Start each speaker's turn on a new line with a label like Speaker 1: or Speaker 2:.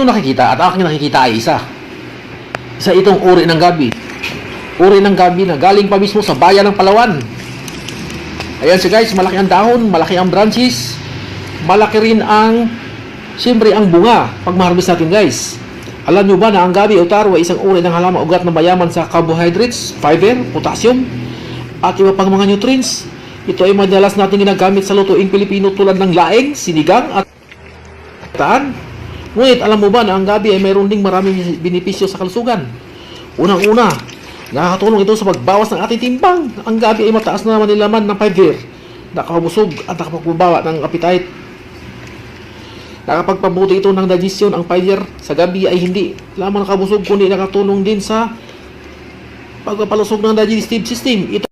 Speaker 1: Yung nakikita at aking nakikita ay isa. Isa itong uri ng gabi. Uri ng gabi na galing pa mismo sa bayan ng Palawan. Ayan siya guys, malaki ang dahon, malaki ang branches, malaki rin ang, siyempre ang bunga pag ma-harvest natin guys. Alam nyo ba na ang gabi o taro ay isang uri ng halaman ugat na mayaman sa carbohydrates, fiber, potassium, at iba pang mga nutrients. Ito ay madalas natin ginagamit sa lutuing Pilipino tulad ng laing, sinigang at taan. Ngunit alam mo ba na ang gabi ay mayroon ding maraming benepisyo sa kalusugan? Unang-una, nakakatulong ito sa pagbawas ng ating timbang. Ang gabi ay mataas na naman nilaman ng fiber, nakakabusog at nakapagbabawa ng appetite. Nakapagpabuti ito ng digestion ang fiber sa gabi ay hindi lamang nakabusog kundi nakatulong din sa pagpapalusog ng digestive system. Ito